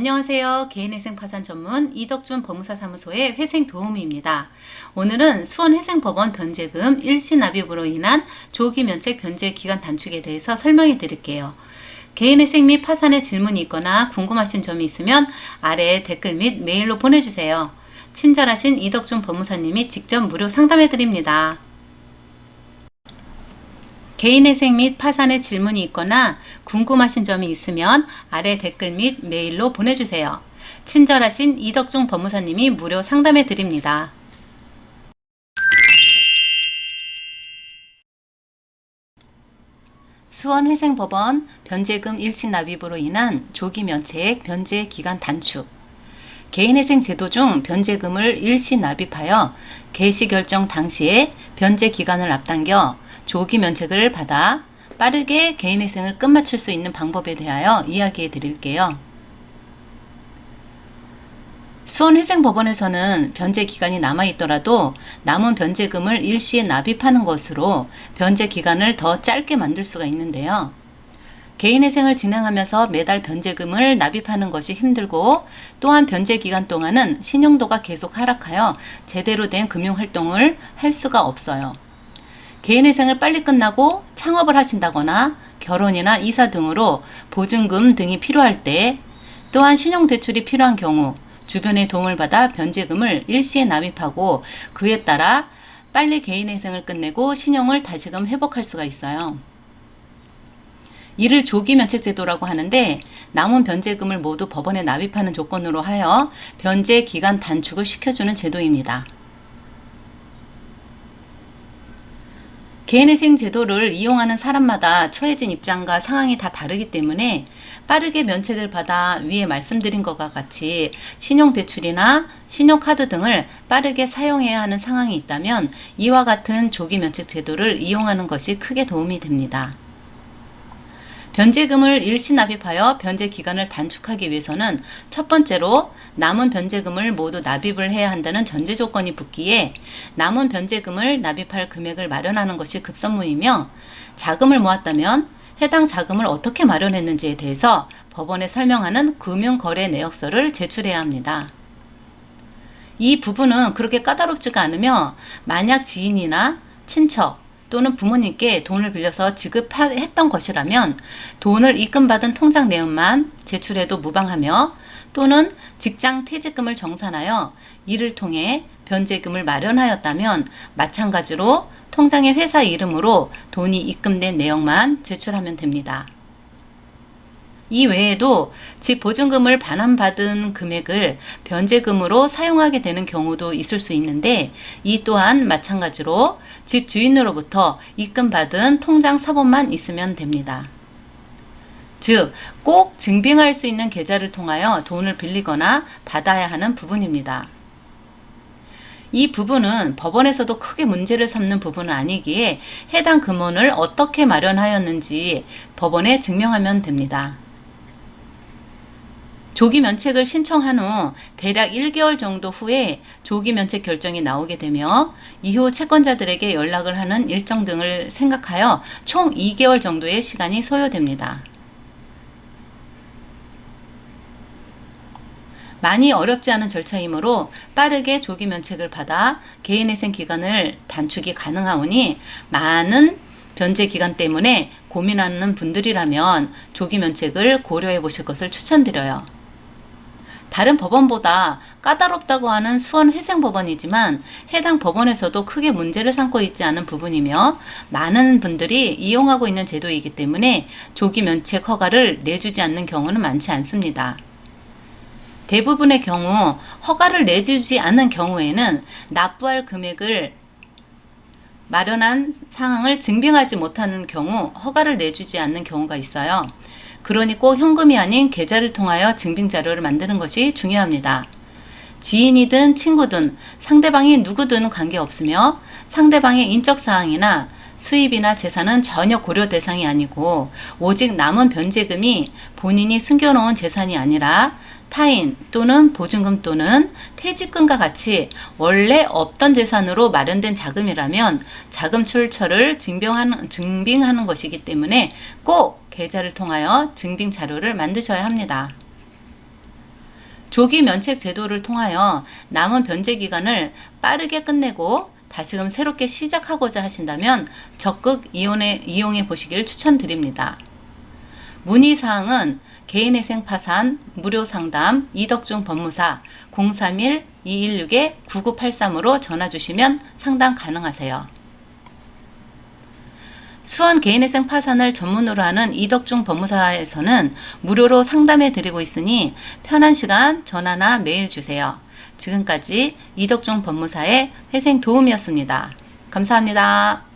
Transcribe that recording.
안녕하세요. 개인회생 파산 전문 이덕준 법무사 사무소의 회생 도우미입니다. 오늘은 수원회생법원 변제금 일시 납입으로 인한 조기 면책 변제 기간 단축에 대해서 설명해 드릴게요. 개인회생 및 파산에 질문이 있거나 궁금하신 점이 있으면 아래 댓글 및 메일로 보내주세요. 친절하신 이덕준 법무사님이 직접 무료 상담해 드립니다. 개인회생 및 파산에 질문이 있거나 궁금하신 점이 있으면 아래 댓글 및 메일로 보내주세요. 친절하신 이덕종 법무사님이 무료 상담해 드립니다. 수원회생법원 변제금 일시 납입으로 인한 조기 면책 변제 기간 단축 개인회생 제도 중 변제금을 일시 납입하여 개시 결정 당시에 변제 기간을 앞당겨 조기 면책을 받아 빠르게 개인회생을 끝마칠 수 있는 방법에 대하여 이야기해 드릴게요. 수원회생법원에서는 변제 기간이 남아 있더라도 남은 변제금을 일시에 납입하는 것으로 변제 기간을 더 짧게 만들 수가 있는데요. 개인회생을 진행하면서 매달 변제금을 납입하는 것이 힘들고 또한 변제 기간 동안은 신용도가 계속 하락하여 제대로 된 금융활동을 할 수가 없어요. 개인회생을 빨리 끝나고 창업을 하신다거나 결혼이나 이사 등으로 보증금 등이 필요할 때 또한 신용대출이 필요한 경우 주변의 도움을 받아 변제금을 일시에 납입하고 그에 따라 빨리 개인회생을 끝내고 신용을 다시금 회복할 수가 있어요. 이를 조기 면책 제도라고 하는데 남은 변제금을 모두 법원에 납입하는 조건으로 하여 변제 기간 단축을 시켜주는 제도입니다. 개인회생 제도를 이용하는 사람마다 처해진 입장과 상황이 다 다르기 때문에 빠르게 면책을 받아 위에 말씀드린 것과 같이 신용대출이나 신용카드 등을 빠르게 사용해야 하는 상황이 있다면 이와 같은 조기 면책 제도를 이용하는 것이 크게 도움이 됩니다. 변제금을 일시 납입하여 변제 기간을 단축하기 위해서는 첫 번째로 남은 변제금을 모두 납입을 해야 한다는 전제 조건이 붙기에 남은 변제금을 납입할 금액을 마련하는 것이 급선무이며 자금을 모았다면 해당 자금을 어떻게 마련했는지에 대해서 법원에 설명하는 금융거래 내역서를 제출해야 합니다. 이 부분은 그렇게 까다롭지가 않으며 만약 지인이나 친척, 또는 부모님께 돈을 빌려서 지급했던 것이라면 돈을 입금받은 통장 내역만 제출해도 무방하며 또는 직장 퇴직금을 정산하여 이를 통해 변제금을 마련하였다면 마찬가지로 통장의 회사 이름으로 돈이 입금된 내역만 제출하면 됩니다. 이 외에도 집 보증금을 반환받은 금액을 변제금으로 사용하게 되는 경우도 있을 수 있는데 이 또한 마찬가지로 집 주인으로부터 입금받은 통장 사본만 있으면 됩니다. 즉, 꼭 증빙할 수 있는 계좌를 통하여 돈을 빌리거나 받아야 하는 부분입니다. 이 부분은 법원에서도 크게 문제를 삼는 부분은 아니기에 해당 금원을 어떻게 마련하였는지 법원에 증명하면 됩니다. 조기 면책을 신청한 후 대략 1개월 정도 후에 조기 면책 결정이 나오게 되며 이후 채권자들에게 연락을 하는 일정 등을 생각하여 총 2개월 정도의 시간이 소요됩니다. 많이 어렵지 않은 절차이므로 빠르게 조기 면책을 받아 개인회생 기간을 단축이 가능하오니 많은 변제 기간 때문에 고민하는 분들이라면 조기 면책을 고려해 보실 것을 추천드려요. 다른 법원보다 까다롭다고 하는 수원 회생법원이지만 해당 법원에서도 크게 문제를 삼고 있지 않은 부분이며 많은 분들이 이용하고 있는 제도이기 때문에 조기 면책 허가를 내주지 않는 경우는 많지 않습니다. 대부분의 경우 허가를 내주지 않는 경우에는 납부할 금액을 마련한 상황을 증빙하지 못하는 경우 허가를 내주지 않는 경우가 있어요. 그러니 꼭 현금이 아닌 계좌를 통하여 증빙 자료를 만드는 것이 중요합니다. 지인이든 친구든 상대방이 누구든 관계없으며 상대방의 인적 사항이나 수입이나 재산은 전혀 고려 대상이 아니고 오직 남은 변제금이 본인이 숨겨놓은 재산이 아니라 타인 또는 보증금 또는 퇴직금과 같이 원래 없던 재산으로 마련된 자금이라면 자금 출처를 증빙하는, 증빙하는 것이기 때문에 꼭 계좌를 통하여 증빙 자료를 만드셔야 합니다. 조기 면책 제도를 통하여 남은 변제 기간을 빠르게 끝내고 다시금 새롭게 시작하고자 하신다면 적극 이용해, 이용해 보시길 추천드립니다. 문의 사항은 개인회생 파산 무료 상담 이덕중 법무사 031-216-9983으로 전화 주시면 상담 가능하세요. 수원 개인회생 파산을 전문으로 하는 이덕중 법무사에서는 무료로 상담해 드리고 있으니 편한 시간 전화나 메일 주세요. 지금까지 이덕중 법무사의 회생 도움이었습니다. 감사합니다.